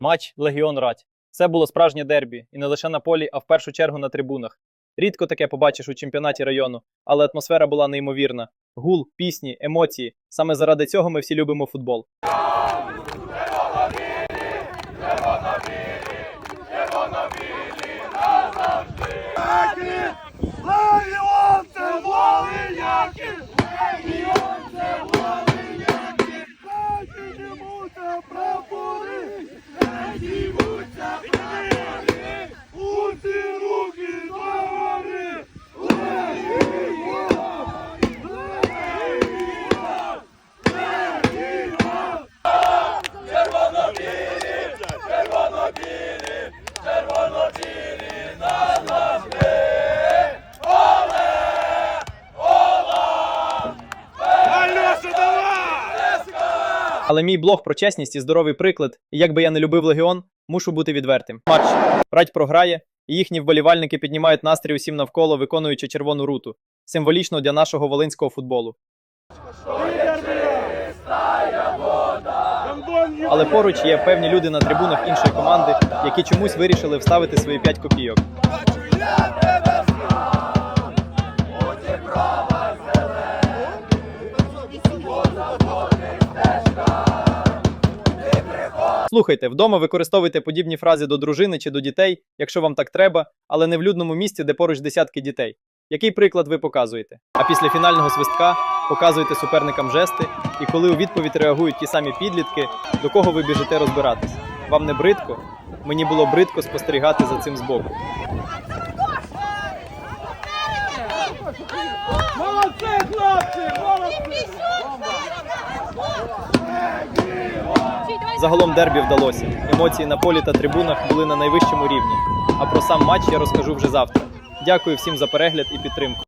Матч Легіон Рать. Це було справжнє дербі, і не лише на полі, а в першу чергу на трибунах. Рідко таке побачиш у чемпіонаті району, але атмосфера була неймовірна. Гул, пісні, емоції. Саме заради цього ми всі любимо футбол. Але мій блог про чесність і здоровий приклад, і як би я не любив Легіон, мушу бути відвертим. Матч Радь програє, і їхні вболівальники піднімають настрій усім навколо, виконуючи червону руту. Символічно для нашого волинського футболу. Але поруч є певні люди на трибунах іншої команди, які чомусь вирішили вставити свої 5 копійок. Слухайте, вдома використовуйте подібні фрази до дружини чи до дітей, якщо вам так треба, але не в людному місці, де поруч десятки дітей. Який приклад ви показуєте? А після фінального свистка показуєте суперникам жести, і коли у відповідь реагують ті самі підлітки, до кого ви біжите розбиратись? Вам не бридко? Мені було бридко спостерігати за цим збоку. Молодці, хлопці! Молодці! Загалом дербі вдалося. Емоції на полі та трибунах були на найвищому рівні. А про сам матч я розкажу вже завтра. Дякую всім за перегляд і підтримку.